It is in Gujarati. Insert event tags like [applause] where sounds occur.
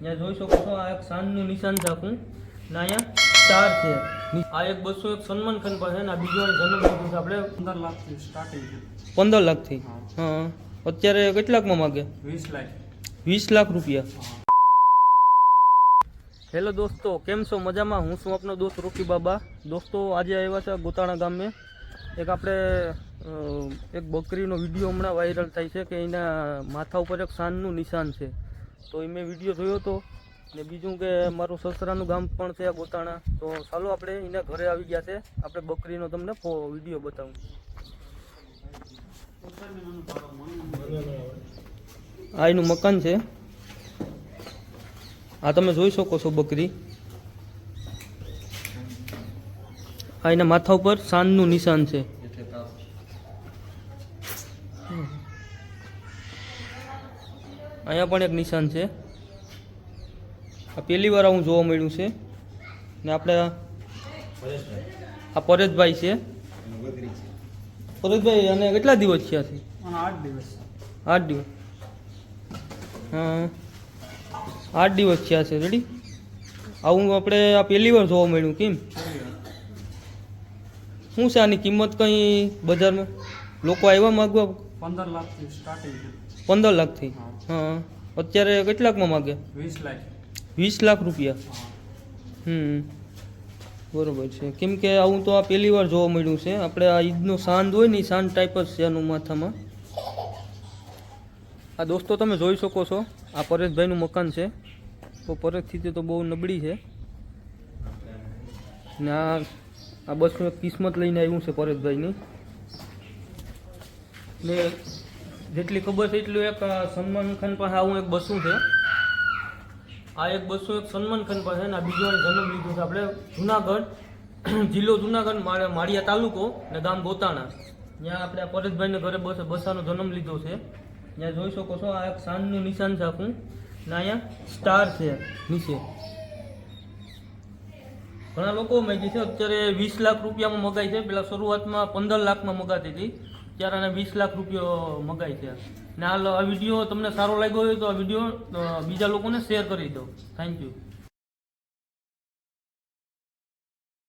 ત્યાં જોઈ શકો છો આ એક શાનનું નિશાન છે આખું. ને અહીંયા સ્ટાર છે. આ એક બસો એક સન્માન ખાન પાસે ને આ બીજો જન્મ લીધું છે આપણે. પંદર લાખથી સ્ટાર્ટિંગ છે. પંદર લાખથી? હા. અત્યારે કેટલાકમાં માગે? વીસ લાખ. વીસ લાખ રૂપિયા. હેલો દોસ્તો કેમ છો? મજામાં? હું છું આપનો દોસ્ત રોકી બાબા. દોસ્તો આજે આવ્યા છે ગોતાણા ગામે. એક આપણે એક બકરીનો વીડિયો હમણાં વાયરલ થાય છે કે એના માથા ઉપર એક શાનનું નિશાન છે. તો એ મેં વીડિયો જોયો હતો ને બીજું કે મારું સસરાનું ગામ પણ છે ગોતાણા. તો ચાલો આપણે એના ઘરે આવી ગયા છે. આપણે બકરીનો તમને વીડિયો બતાવું. આ એનું મકાન છે. આ તમે જોઈ શકો છો બકરી. આ એના માથા ઉપર સાંજનું નિશાન છે. અહીંયા પણ એક નિશાન છે. આ પહેલી વાર આવું જોવા મળ્યું છે. ને આપણે આ પરેશભાઈ છે. પરેશભાઈ અને કેટલા દિવસ છે? આઠ દિવસ. આઠ દિવસ. હા. આઠ દિવસ થયા છે રેડી આવું આપણે આ પહેલી વાર જોવા મળ્યું કેમ? શું છે આની કિંમત કંઈ બજારમાં? લોકો આવ્યા માગવા? પંદર લાખથી સ્ટાર્ટિંગ પંદર લાખથી? હા. અત્યારે કેટલાકમાં માગે? વીસ લાખ. વીસ લાખ રૂપિયા? હમ. બરોબર છે. કેમ કે આવું તો આ પહેલી વાર જોવા મળ્યું છે. આપણે આ ઈદનો સાંજ હોય ને સાંજ ટાઈપ જ છે આનું માથામાં. આ દોસ્તો તમે જોઈ શકો છો. આ પરેશભાઈનું મકાન છે. તો પરિસ્થિતિ તો બહુ નબળી છે. ને આ આ બસનું એક કિસ્મત લઈને આવ્યું છે પરેશભાઈની. ને જેટલી ખબર છે એટલું એક સલમાન ખાન પાસે આવું એક બસું છે. આ એક બસો એક સલમાન ખાન પાસે ને આ બીજો જન્મ લીધો છે. આપણે જુનાગઢ, [clears throat] જિલ્લો જુનાગઢ માળ- માળિયા તાલુકો ને ગામ ગોતાણા. ત્યાં આપણે પરેશભાઈને ઘરે બસ બસાનો જન્મ લીધો છે. ત્યાં જોઈ શકો છો, આ એક સાંજનું નિશાન છે આખું. ને અહીંયા સ્ટાર છે નીચે. ઘણા લોકો માગી છે, અત્યારે વીસ લાખ રૂપિયામાં મગાઈ છે. પેલા શરૂઆતમાં પંદર લાખમાં મગાતી હતી. ત્યારે આને વીસ લાખ રૂપિયા મગાય છે. ને આ વીડિયો તમને સારો લાગ્યો હોય તો આ વીડિયો બીજા લોકોને શેર કરી દો. Thank you